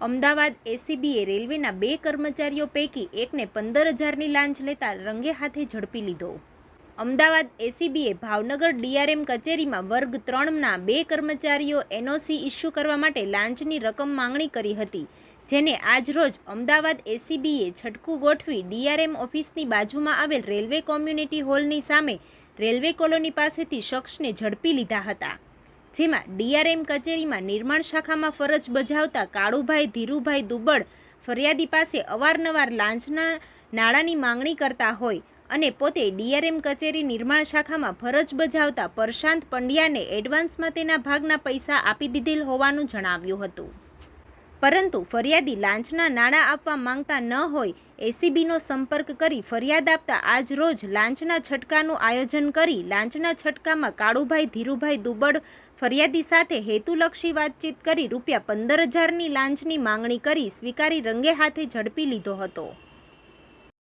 અમદાવાદ એસીબીએ રેલવેના બે કર્મચારીઓ પૈકી એકને પંદર હજારની લાંચ લેતા રંગે હાથે ઝડપી લીધો. અમદાવાદ એસીબીએ ભાવનગર ડીઆરએમ કચેરીમાં વર્ગ ત્રણના બે કર્મચારીઓ એનઓસી ઇસ્યુ કરવા માટે લાંચની રકમ માંગણી કરી હતી, જેને આજરોજ અમદાવાદ એસીબીએ છટકું ગોઠવી ડીઆરએમ ઓફિસની બાજુમાં આવેલ રેલવે કોમ્યુનિટી હોલની સામે રેલવે કોલોની પાસેથી શખ્સને ઝડપી લીધા હતા. જેમાં ડીઆરએમ કચેરીમાં નિર્માણ શાખામાં ફરજ બજાવતા કાળુભાઈ, ધીરુભાઈ દુબળ ફરિયાદી પાસે અવારનવાર લાંચના નાણાંની માંગણી કરતા હોય અને પોતે ડીઆરએમ કચેરી નિર્માણ શાખામાં ફરજ બજાવતા પ્રશાંત પંડ્યાને એડવાન્સમાં તેના ભાગના પૈસા આપી દીધેલ હોવાનું જણાવ્યું હતું. પરંતુ ફરિયાદી લાંચના નાણાં આપવા માંગતા ન હોય, એસીબીનો સંપર્ક કરી ફરિયાદ આપતા આજ રોજ લાંચના છટકાનું આયોજન કરી લાંચના છટકામાં કાળુભાઈ ધીરુભાઈ દુબળ ફરિયાદી સાથે હેતુલક્ષી વાતચીત કરી રૂપિયા પંદર હજારની લાંચની માંગણી કરી સ્વીકારી રંગે હાથે ઝડપી લીધો હતો.